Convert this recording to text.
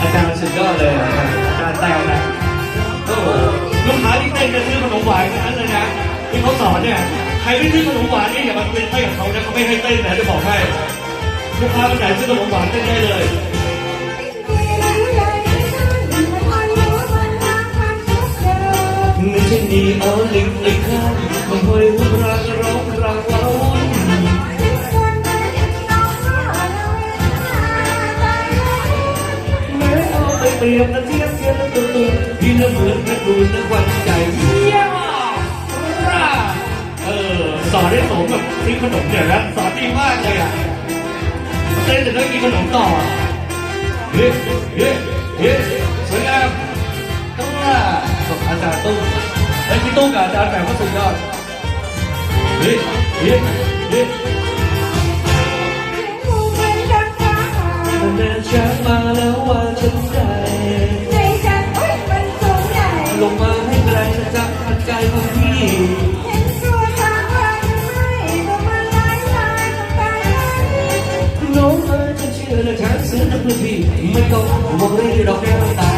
อาจารย์สุดยอดเลยอาจารแต้วนะโอ้โหลูกค้าที่เต้นจะซื้อขนมหวานทั้งนั้นเลยนะที่เขาสอนเนี่ยใครไม่ซื้อขนมหวานนี่อย่ามาเป็นไปกับเขานะเขาไม่ให้เต้นนะจะบอกให้ลูกค้าคนไหนซื้อขนมหวานเต้นได้เลยไม่ใช่ดีเอาลิงลิงข้างมันคอยวุ่นราง เปรียบนะเทียบเทียบแล้วตัวตัวพี่น่ะเหมือนกระดูนนะวันใจย่าร่าเออสอนได้สมกับที่ขนมเนี่ยนะสอนดีมากเลยอะเต้นจะได้กินขนมต่อเฮ้เฮ้เฮ้สวยงามต้องว่าส่งอาจารย์ตุ้มไอ้ยพี่ตุ้มกับอาจารย์แบบก็สุดยอดเฮ้เฮ้เฮ้มันเดินช้ามาแล้วว่าฉันใจ ให้ไกลนะจ๊ะหัดใจของพี่น้องเอ๋ยจะเชื่อและฉันซื้อนะเพื่อพี่ ไม่ต้องมองเลยดอกแก้วตา